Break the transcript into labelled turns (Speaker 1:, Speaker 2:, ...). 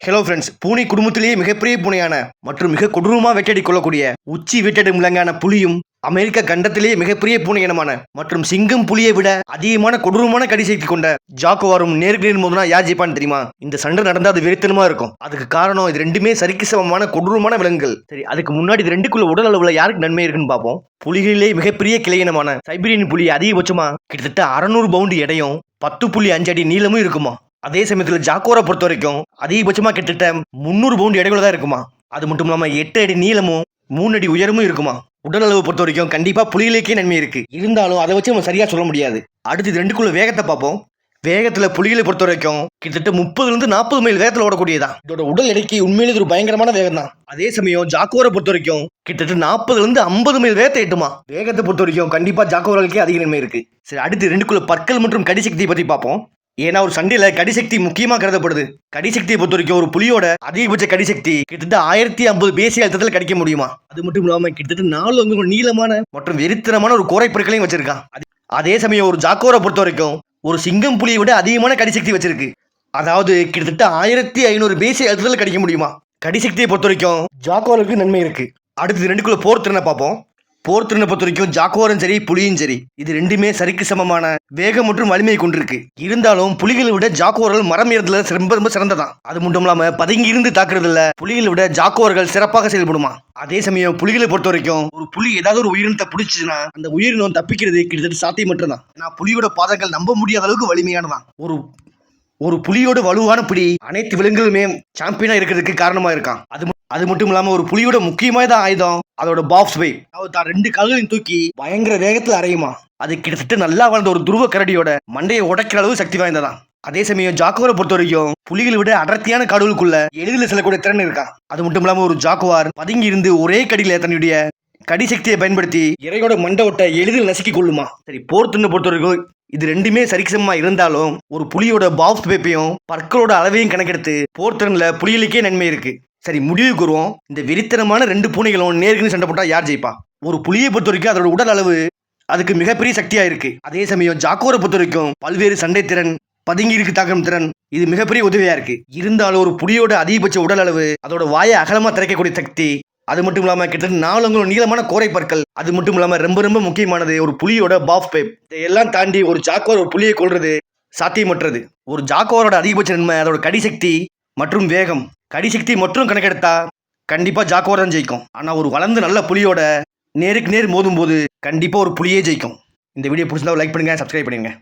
Speaker 1: Hello friends பூனை குடும்பத்திலேயே மிகப்பெரிய பூனையான மற்றும் மிக கொடூரமாக வேட்டையாடி கொள்ளக்கூடிய உச்சி வேட்டையாடும் விலங்கான புலியும் அமெரிக்க கண்டத்திலேயே மிகப்பெரிய பூனை இனமான மற்றும் சிங்கம் புலியை விட அதிகமான கொடூரமான கடிசக்தி கொண்ட ஜாக்குவாரும் நேர்களின் நேர் மோதுனா யார் ஜெயிப்பான்னு தெரியுமா? இந்த சண்டை நடந்தா அது வெறித்தனமா இருக்கும். அதுக்கு காரணம் இது ரெண்டுமே சரிக்கு சமமான கொடூரமான விலங்குகள். சரி அதுக்கு முன்னாடி இது ரெண்டுக்குள்ள உடல் அளவுல யாருக்கு நன்மை இருக்குன்னு பார்ப்போம். புலிகளிலே மிகப்பெரிய கிளையினமான சைபீரியன் புலி அதிகபட்சமா கிட்டத்தட்ட அறநூறு பவுண்டு எடையும் பத்து புள்ளி அஞ்சு அடி நீளமும் இருக்குமா? அதே சமயத்தில் ஜாக்கோரை பொறுத்த வரைக்கும் அதிகபட்சமாக கிட்டத்தட்ட முந்நூறு பவுண்டு எடைகள் தான் இருக்குமா? அது மட்டும் இல்லாமல் எட்டு அடி நீளமும் மூணு அடி உயரமும் இருக்குமா? உடல் அளவு பொறுத்த வரைக்கும் கண்டிப்பாக புலிகளுக்கே நன்மை இருக்கு. இருந்தாலும் அதை வச்சு நம்ம சரியாக சொல்ல முடியாது. அடுத்து ரெண்டுக்குள்ள வேகத்தை பார்ப்போம். வேகத்தில் புலிகளை பொறுத்த வரைக்கும் கிட்டத்தட்ட முப்பதுலேருந்து நாற்பது மைல் வேகத்தில் ஓடக்கூடியதான் இதோட உடல் எடைக்கு உண்மையிலே ஒரு பயங்கரமான வேகம் தான் அதே சமயம் ஜாக்கோரை பொறுத்த வரைக்கும் கிட்டத்தட்ட நாற்பதுலேருந்து ஐம்பது மைல் வேகத்தை எட்டுமா? வேகத்தை பொறுத்த வரைக்கும் கண்டிப்பாக ஜாக்கோரலுக்கே அதிக நன்மை இருக்கு. சரி அடுத்து ரெண்டுக்குள்ள பற்கள் மற்றும் கடிசக்தியை பற்றி பார்ப்போம். ஏன்னா ஒரு சண்டையில கடிசக்தி முக்கியமா கருதப்படுது. கடிசக்தியை பொறுத்த வரைக்கும் ஒரு புலியோட அதிகபட்ச கடிசக்தி கிட்டத்தட்ட ஆயிரத்தி ஐம்பது பேசிய அழுத்தத்தில் கிடைக்க முடியுமா? அது மட்டும் இல்லாம கிட்டத்தட்ட நாலு அங்கு நீளமான மற்றும் வெறித்தனமான ஒரு கோரை பொருட்களையும் வச்சிருக்கான் அது- அதே சமயம் ஒரு ஜாக்கோரை பொறுத்த வரைக்கும் ஒரு சிங்கம் புலியை விட அதிகமான கடிசக்தி வச்சிருக்கு. அதாவது கிட்டத்தட்ட ஆயிரத்தி ஐநூறு பேசிய அழுத்தத்தில் கிடைக்க முடியுமா? கடிசக்தியை பொறுத்த வரைக்கும் ஜாக்கோருக்கு நன்மை இருக்கு. அடுத்து ரெண்டுக்குள்ள போர் திறனை பார்ப்போம். போர் திறனை பொறுத்த வரைக்கும் ஜாக்கோரும் சரி புலியும் சரி இது ரெண்டுமே சரிக்கு சமமான வேகம் மற்றும் வலிமையை கொண்டிருக்கு. இருந்தாலும் புலிகளை விட ஜாக்கோர்கள் மரம் ஏறதுல ரொம்ப ரொம்ப சிறந்ததான். அது மட்டும் இல்லாம பதுங்கி இருந்து தாக்குறதுல புலிகளை விட ஜாக்கோர்கள் சிறப்பாக செயல்படுமா அதே சமயம் புலிகளை பொறுத்த வரைக்கும் ஒரு புலி ஏதாவது ஒரு உயிரினத்தை பிடிச்சதுன்னா அந்த உயிரினம் தப்பிக்கிறது கிட்டத்தட்ட சாத்தியம் மட்டும்தான் ஏன்னா புலியோட பாதங்கள் நம்ப முடியாத அளவுக்கு வலிமையானதான். ஒரு ஒரு புலியோட வலுவான பிடி அனைத்து விலங்குகளுமே சாம்பியனா இருக்கிறதுக்கு காரணமா இருக்கான். அது அது மட்டும் இல்லாம ஒரு புலியோட முக்கியமான ஆயுதம். அதோட பாப்ஸ் பை தான் ரெண்டு கால்களையும் தூக்கி பயங்கர வேகத்துல அறையுமா. அது கிட்டத்தட்ட நல்லா வளர்ந்த ஒரு துருவ கரடியோட மண்டையை உடைக்கிற அளவு சக்தி வாய்ந்ததான். அதே சமயம் ஜாக்குவாரை பொறுத்த வரைக்கும் புலிகளை விட அடர்த்தியான காடுகளுக்குள்ள எளிதில் செல்லக்கூடிய திறன் இருக்கா. அது மட்டும் இல்லாம ஒரு ஜாக்குவார் பதுங்கி இருந்து ஒரே கடியில தன்னுடைய கடி சக்தியை பயன்படுத்தி இறையோட மண்டை ஒட்ட எளிதில் நசுக்கி கொள்ளுமா. சரி போர் துண்ணை பொறுத்த வரைக்கும் இது ரெண்டுமே சரிசமமா இருந்தாலும் ஒரு புலியோட பாப்ஸ் பேப்பையும் பற்களோட அளவையும் கணக்கெடுத்து போர்த்தன்ல புலிகளுக்கே நன்மை இருக்கு. சரி முடிவுக்கு வருவோம் இந்த வெறித்தனமான ரெண்டு பூனைகளும் நேருக்குன்னு சண்டை போட்டா யார் ஜெயிப்பா? ஒரு புலியை பொறுத்த வரைக்கும் அதோட உடல் அளவு அதுக்கு மிகப்பெரிய சக்தியா இருக்கு. அதே சமயம் ஜாக்கோரை பொறுத்த வரைக்கும் பல்வேறு சண்டை திறன் பதுங்கி இருக்கு தாக்கம் திறன் இது மிகப்பெரிய உதவியா இருக்கு. இருந்தாலும் ஒரு புலியோட அதிகபட்ச உடல் அளவு அதோட வாயை அகலமா திறக்கக்கூடிய சக்தி அது மட்டும் இல்லாமல் கிட்டத்தட்ட நாலு நீளமான கோரை பற்கள். அது மட்டும் இல்லாமல் ரொம்ப ரொம்ப முக்கியமானது ஒரு புலியோட பாஃப் பேப் இதையெல்லாம் தாண்டி ஒரு ஜாக்கோர் ஒரு புலியை கொள்வது சாத்தியமற்றது. ஒரு ஜாக்கோரோட அதிகபட்ச நன்மை அதோட கடிசக்தி மற்றும் வேகம். கடிசக்தி மற்றும் கணக்கெடுத்தா கண்டிப்பாக ஜாக்கோர் தான் ஜெயிக்கும். ஆனால் ஒரு வளர்ந்து நல்ல புலியோட நேருக்கு நேர் மோதும் போது கண்டிப்பாக ஒரு புலியே ஜெயிக்கும். இந்த வீடியோ பிடிச்சிருந்தா லைக் பண்ணுங்கள் சப்ஸ்கிரைப் பண்ணுங்கள்